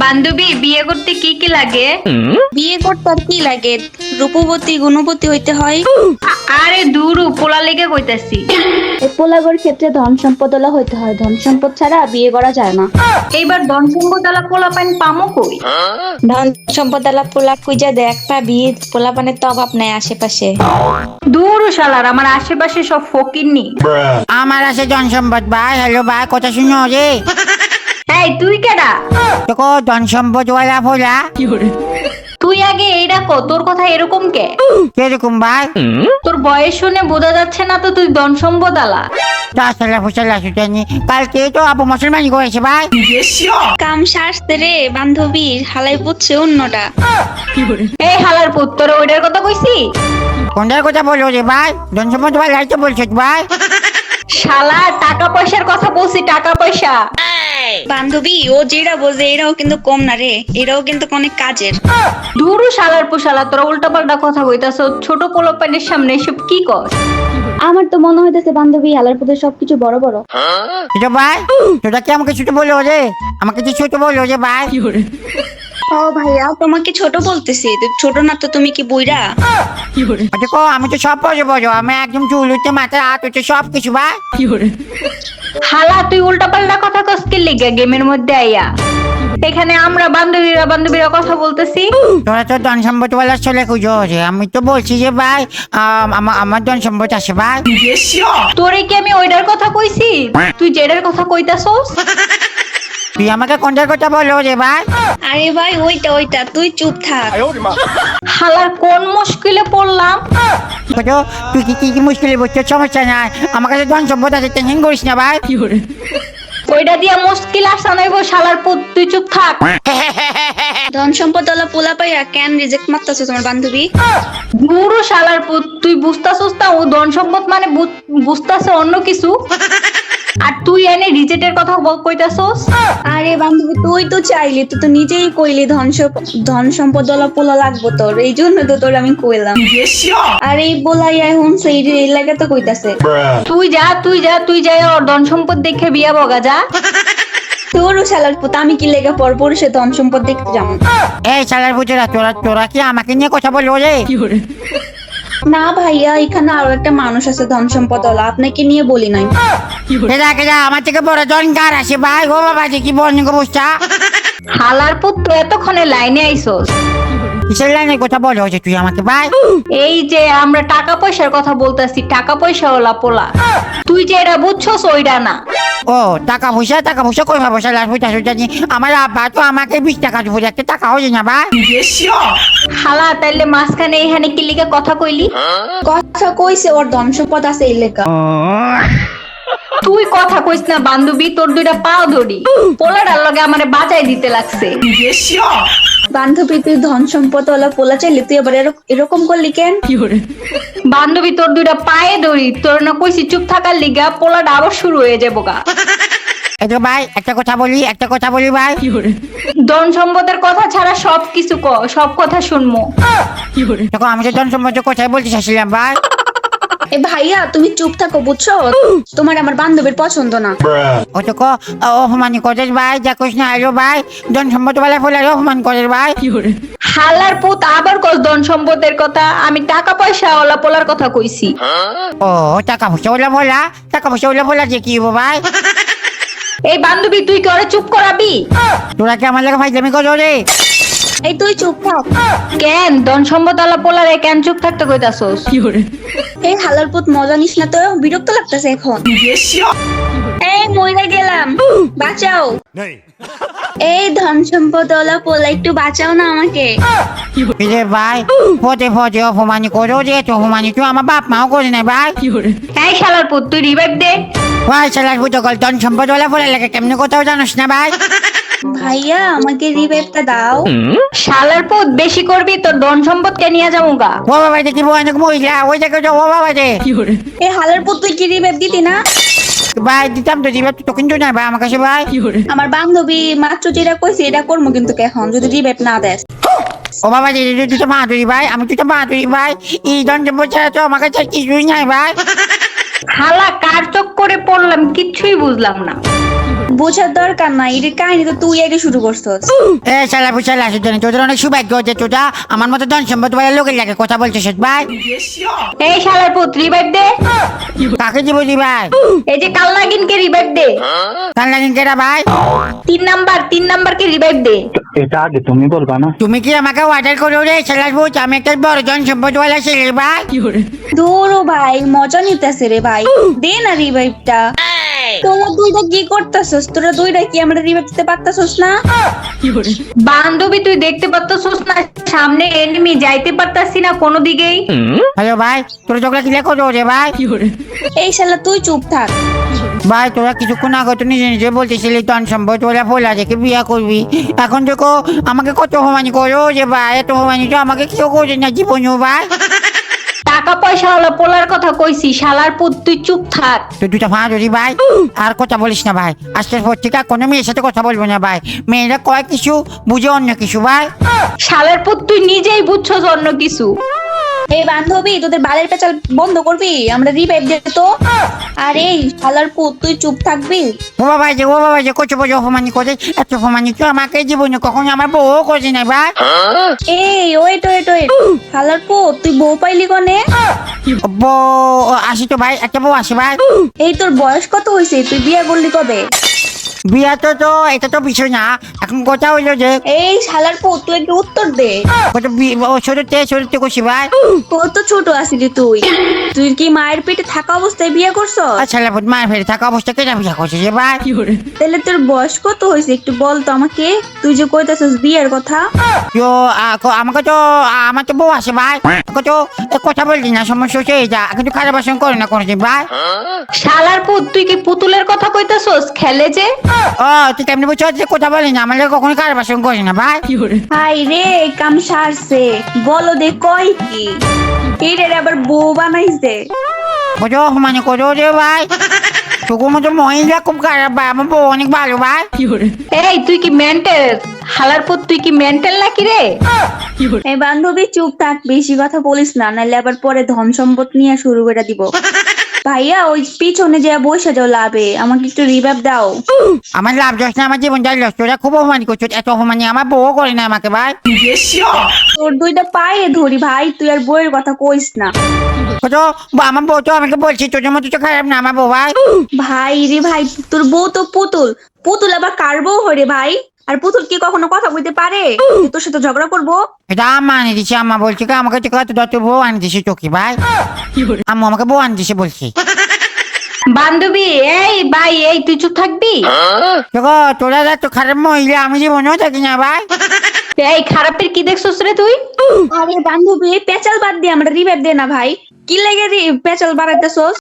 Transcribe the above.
বান্ধবী বিয়ে করতে কি কি লাগে? বিয়ে করতে আর কি লাগে? রূপবতী গুণবতী হইতে হয়। আরে দূরু পোলা লেগে কইতাছি। পোলাগর ক্ষেত্রে ধন সম্পদলা হইতে হয়। ধন সম্পদ ছাড়া বিয়ে করা যায় না। এইবার ধন সম্পদালা পোলা পাইন পামো কই? ধন সম্পদলা পোলা কুইজা দেখবা বিয়ে পোলা পানের তো অভাব নাই আশেপাশে। দূরু শালার আমার আশেপাশে সব ফকিরনি আমার আছে ধন সম্পদ ভাই হ্যালো ভাই কথা শুনো রে। এই তুই কেডা? তোকে ধন সম্পদ ওয়ালা ফোলা তুই আগে এইটা ক তোর কথা এরকম কে? কীরকম ভাই? তোর বয়স শুনে বোঝা যাচ্ছে না তো তুই ধন সম্পদালা চাষালা ফুসালা সুতানি কালকে তো আবু মুসলমানি করেছে ভাই। কাম সারতে রে বান্ধবী হালাই পুচ্ছে অন্যটা। এই হালার পুত তোর ওইটার কথা কইছি? কোনটার কথা বলো রে ভাই? ধন সম্পদ ওয়ালাই তো বলছো ভাই। শালা টাকা পয়সার কথা বলছি টাকা পয়সা। বান্ধবী ও যেটা বোঝে এরাও কিন্তু কম না রে এরাও কিন্তু অনেক কাজের। দূরু শালার পোশালা তোরা উল্টা পাল্টা কথা কইতাছ ছোট পোলাপানের সামনে এসব কি কর? আমার তো মনে হইতেছে বান্ধবী হালার পুজো সবকিছু বড় বড়। ছোট ভাই তোরা কি আমাকে ছোট বলো রে? আমাকে কি ছোট বলো রে ভাই? ও ভাইয়া তোমাকে ছোট বলতেছি। ছোট না তো তুমি কি বুইরা দেখো আমি তো সব আমি একদম চুল উঠতে মাথায় হাত উঠতে সব কিছু ভাই। হালা তুই উল্টা পাল্টা কথা কস কি লিগে গেমের মধ্যে আইয়া? এখানে আমরা বান্ধবীরা বান্ধবীরা কথা বলতেছি। তোরা তো ধন সম্পদ ওয়ালা চলে খুঁজো আমি তো বলছি যে ভাই আম, আমার আমার ধন সম্পদ আছে ভাই। তোরে কি আমি ওইটার কথা কইছি? তুই যেটার কথা কইতাছস? তুই আমাকে কোনটার কথা বলো রে ভাই? আরে ভাই ওইটা ওইটা তুই চুপ থাক। হালার কোন মুশকিলে পড়লাম? ছোট তুই কি কি কি মুশকিলে বুঝছ সমস্যা নাই। আমার কাছে ধন সম্পদ আছে টেনশন করিস না ভাই। ওইটা দিয়া মুশকিল আসা নাইবো শালার পুত তুই চুপ থাক। ধন সম্পদ ওলা পোলা পাইয়া কেন রিজেক্ট মারতাছো তোমার বান্ধবী? গুরু শালার পুত তুই বুঝতাছস না ও ধন সম্পদ মানে বুঝতাছে অন্য কিছু? আর তুই এনে রিজেটের কথা বল- কইতাছস? আরে বান্ধবী তুই তো চাইলি তুই তো নিজেই কইলি ধন ধন সম্পদ ওলা পোলা লাগবো তোর এই জন্য তো তোর আমি কইলাম। আর এই বলাই এখন সেই এই লাগে তো কইতাছে। তুই যা তুই যা তুই যাই ওর ধন সম্পদ দেখে বিয়া বগা যা। তোরও শালার পুত আমি কি লেগে পর পর সে ধন সম্পদ দেখতে যাব? এই সালার বুঝরা তোরা তোরা কি আমাকে নিয়ে কথা বলব রে? না ভাইয়া এখানে আরও একটা মানুষ আছে ধন সম্পদ ওলা। আপনাকে নিয়ে বলি নাই। যা আমার থেকে বড় জন কার আছে ভাই। গো বাবা যে কি বন্ধ অবস্থা হালার পুত্র এতক্ষণে লাইনে আইছস কিসের লাইনে কথা বলো যে তুই আমাকে ভাই? এই যে আমরা টাকা পয়সার কথা বলতাছি টাকা পয়সা ওলা পোলা। তুই যে এটা বুঝছস ওইটা না। ও টাকা পয়সা টাকা পয়সা কই পয়সা নি। আমার আব্বা তো আমাকে বিশ টাকা দিব একটা টাকা হয়ে না ভাই। হালা তাইলে মাঝখানে এখানে কি লিখে কথা কইলি? কথা কইছে ওর ধন সম্পদ আছে এই লেখা। তুই কথা কইস না বান্ধবী তোর দুইটা পাও ধরি। পোলাটার লগে আমারে বাজাই দিতে লাগছে। বান্ধবী তুই ধন সম্পদ ওলা পোলা চাইলি তুই এবার এরক- এরকম করলি কেন? বান্ধবী তোর দুইটা পায়ে ধরি। তোর না কইছি চুপ থাকার লিগা পোলাটা আবার শুরু হয়ে যাব গা। ভাই একটা কথা বলি একটা কথা বলি ভাই। ধন সম্পদের কথা ছাড়া সব কিছু ক সব কথা শুনমো দেখো আমি তো জন সম্বন্ধ কোথায় বলতে চাইছিলাম ভাই এ ভাইয়া তুমি চুপ থাকো বুঝছ? তোমার আমার বান্ধবীর পছন্দ না। ও তো কো অপমান করে ভাই যা কইস না আলো ভাই। জন সম্বন্ধ বলে বলে অপমান করে ভাই। হালার পুত আবার কস ধন সম্পদের কথা। আমি টাকা পয়সা ওলা পোলার কথা কইছি। ও টাকা পয়সা ওলা বলা টাকা পয়সা ওলা বলা যে কি হব ভাই? এই বান্ধবী তুই কি ওরে চুপ করাবি? তোরা কি আমার লাগে ফাইজলামি করো রে? এই তুই চুপ থাক। কেন? ধন সম্পদ ওলা পোলারে কেন চুপ থাকতে কইতাছস? এই হালার পুত মজা নিস না তো বিরক্ত লাগতেছে এখন। এই মইরা গেলাম। বাঁচাও। এই ধন সম্পদ ওলা পোলা একটু বাঁচাও না আমাকে। রে ভাই পদে পদে অপমানি করো রে তো অপমানি তুই আমার বাপ মাও করে না ভাই। এই শালার পুত তুই রিভাইভ দে। ভাই সালার বুঝো গল জন সম্পদ বলে বলে লাগে কেমনি কোথাও জানোস না ভাই? ভাইয়া আমাকে রিভাইভটা দাও। শালার পুত বেশি করবি তোর ধন সম্পদকে নিয়ে যাব গা। ও বাবা দেখি অনেক মহিলা ওই দেখে তো ও বাবা রে এই হালার পুত তুই কি রিভাইভ দিতি না? ভাই দিতাম তো দিবে তো কিন্তু না ভাই আমার কাছে ভাই। আমার বান্ধবী মাত্র যেটা কইছে এটা করব কিন্তু এখন যদি রিভাইভ না দেয়। ও বাবা রে তুই তো মাধুরী ভাই আমি তুই তো মাধুরী ভাই। এই জন সম্পদ ছাড়া তো আমার কাছে কিছুই নাই ভাই। হালা কার চক করে পড়লাম কিচ্ছুই বুঝলাম না। বোঝার দরকার নাই এর কাহিনী তো তুই আগে শুরু করছস। এ শালা জন্য তোদের অনেক সৌভাগ্য হচ্ছে তোরা আমার মতো ধন সম্পদ বলে লোকের লাগে কথা বলছিস ভাই। এই শালার পুত রিভাইভ দে। কাকে দিব ভাই এই যে কাল নাগিনকে রিভাইভ দে কেটা ভাই। তিন নাম্বার তিন নাম্বারকে রিভাইভ দে। এটা আগে তুমি বলবা না? তুমি কি আমাকে অর্ডার করো রে শালার বুঝ আমি একটা বড় ধন সম্পদ বলে ছেলে ভাই। দূর ভাই মজা নিতেছে রে ভাই। দে না রিভাইভটা তোরা দুইটা কি করতেছস? তোরা দুইটা কি আমরা রিভাইভ দিতে পারতাছস না? বান্ধবী তুই দেখতে পারতাছিস না? সামনে এনিমি যাইতে পারতাছি না কোনো দিকেই। হ্যালো ভাই তোরা ঝগড়া কিলে করো রে ভাই? এই শালা তুই চুপ থাক। ভাই তোরা কিছুক্ষণ আগে তো নিজে নিজে বলতেছিলি ধন সম্পদ তোরা ফোলা দেখে বিয়া করবি। এখন দেখো আমাকে কত অপমানি করো যে ভাই এত অপমানি তো আমাকে কেউ করে না জীবনেও ভাই। টাকা পয়সা হলো পোলার কথা কইছি শালার পুত তুই চুপ থাক। তুই দুটা ভাঁ ধরি ভাই। আর কথা বলিস না ভাই। আজকের পর থেকে আর কোনো মেয়ের সাথে কথা বলব না ভাই। মেয়েরা কয় কিছু বুঝে অন্য কিছু ভাই। শালার পুত তুই নিজেই বুঝছ অন্য কিছু। এই বান্ধবী তোদের বালের পেঁচাল বন্ধ করবি? আমরা রিভাইভ দে তো। আরে শালার পুত তুই চুপ থাকবি? ও বাবা যে ও বাবা যে অপমানি করে এত তো আমাকে জীবনে কখনো আমার বউ করে নাই ভাই এই ওয়েট ওয়েট ওয়েট শালার পুত তুই বউ পাইলি কনে? বউ আসি তো ভাই একটা বউ আসি ভাই। এই তোর বয়স কত হয়েছে তুই বিয়ে করলি কবে? বিয়া তো তো এটা তো বিষয় না। এখন কথা হইল যে এই শালার পুত তুই একটু উত্তর দে। কত বি- ও ছোটতে ছোটতে করছি ভাই। কত ছোট আছিলি তুই। তুই কি মায়ের পেটে থাকা অবস্থায় বিয়ে করছস? আচ্ছা লাভ মার ফেরে থাকা অবস্থা কেনা বিয়া করছে যে ভাই? তাহলে তোর বয়স কত হয়েছে একটু বল তো আমাকে? তুই যে কইতাছিস বিয়ের কথা। তো আমাকে তো আমার তো বউ আছে ভাই। আমাকে তো কথা বলছি না সমস্যা হচ্ছে এটা কিন্তু খারাপ বাসন করে না কোনোদিন ভাই। শালার পুত তুই কি পুতুলের কথা কইতাছস খেলে যে? ও তুই কেমনি বুঝছ যে কথা বলি না আমাদের কখনো খারাপ বাসন করি না ভাই। হাই রে কাম সারছে। বলো দে কয় কি? এটারে আবার বউ বানাইছে। কত অপমানি করো রে ভাই। তোকে মতো মহিলা খুব খারাপ ভাই। আমার বউ অনেক ভালো ভাই। এই তুই কি মেন্টাল হালার পুত তুই কি মেন্টাল নাকি রে? এই বান্ধবী চুপ থাক বেশি কথা বলিস না নাহলে আবার পরে ধন সম্পদ নিয়ে শুরু করে দিব। ভাইয়া ওই পিছনে যে বসে যাও লাভে। আমাকে একটু রিভাব দাও। আমার লাভ যাস না আমার জীবন যাই তোরা খুব অপমানি করছ এত অপমানি আমার বউ করে না আমাকে ভাই। তোর দুইটা পায়ে ধরি ভাই তুই আর বইয়ের কথা কইস না। আমার বউ তো আমাকে বলছি তোদের মতো তো খারাপ না আমার বউ ভাই। ভাই রে ভাই তোর বউ তো পুতুল। পুতুল আবার কার বউ হরে ভাই? আর পুতুল কি কখনো কথা কইতে পারে? তোর সাথে ঝগড়া করব? এটা আম্মা আনি দিছে আম্মা বলছে আমাকে তো কত দত্ত বউ আনি দিছে চোখি ভাই। আম্মু আমাকে বউ আনি দিছে বলছি। বান্ধবী এই ভাই এই তুই চুপ থাকবি? দেখো তোরা এত খারাপ মহিলা আমি যে মনেও থাকি না ভাই। এই খারাপের কি দেখছস রে তুই? আরে বান্ধবী পেঁচাল বাদ দিয়ে আমরা রিভাইভ দে না ভাই। কি লাগে রি- পেঁচাল বাড়াইতেছস?